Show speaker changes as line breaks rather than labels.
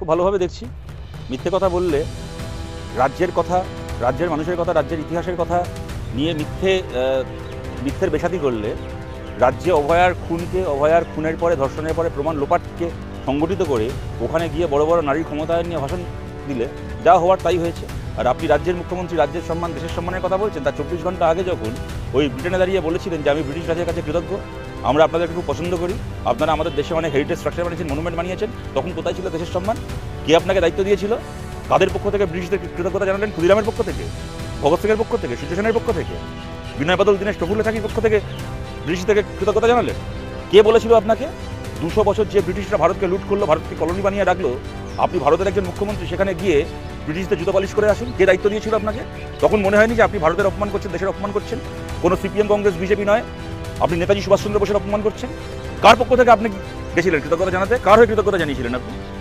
খুব ভালোভাবে দেখছি। মিথ্যে কথা বললে রাজ্যের কথা, রাজ্যের মানুষের কথা, রাজ্যের ইতিহাসের কথা নিয়ে মিথ্যে মিথ্যের বেসাতি করলে রাজ্যে অভয়ার খুনকে, অভয়ার খুনের পরে, ধর্ষণের পরে প্রমাণ লোপাটকে সংগঠিত করে ওখানে গিয়ে বড় বড় নারীর ক্ষমতায়ন নিয়ে ভাষণ দিলে যা হওয়ার তাই হয়েছে। আর আপনি রাজ্যের মুখ্যমন্ত্রী, রাজ্যের সম্মান, দেশের সম্মানের কথা বলছেন, তার চব্বিশ ঘণ্টা আগে যখন ওই ব্রিটেনে দাঁড়িয়ে বলেছিলেন যে আমি ব্রিটিশ রাজের কাছে কৃতজ্ঞ আমরা আপনাদেরকে খুব পছন্দ করি। আপনারা আমাদের দেশে অনেক হেরিটেজ স্ট্রাকচার বানিয়েছেন মনুমেন্ট বানিয়েছেন। তখন কোথায় ছিল দেশের সম্মান? কে আপনাকে দায়িত্ব দিয়েছিল? তাদের পক্ষ থেকে ব্রিটিশদের কৃতজ্ঞতা জানালেন? ক্ষুদিরামের পক্ষ থেকে? ভগৎ সিংয়ের পক্ষ থেকে? সূর্য সেনের পক্ষ থেকে? বিনয় বাদল, দীনেশ প্রফুল্ল চাকির পক্ষ থেকে ব্রিটিশ থেকে কৃতজ্ঞতা জানালেন? কে বলেছিল আপনাকে? দুশো বছর যে ব্রিটিশরা ভারতকে লুট করল, ভারতকে কলোনি বানিয়ে রাখল, আপনি ভারতের একজন মুখ্যমন্ত্রী, সেখানে গিয়ে ব্রিটিশদের জুতো পালিশ করে আসুন। কে দায়িত্ব দিয়েছিল আপনাকে? তখন মনে হয়নি যে আপনি ভারতের অপমান করছেন, দেশের অপমান করছেন। কোনো সিপিএম, কংগ্রেস, বিজেপি নয়। আপনি নেতাজি সুভাষচন্দ্র বোসের অপমান করছেন? কার পক্ষ থেকে আপনি গেছিলেন? কৃতজ্ঞতা জানাতে? কার হয়ে কৃতজ্ঞতা জানিয়েছিলেন আপনি?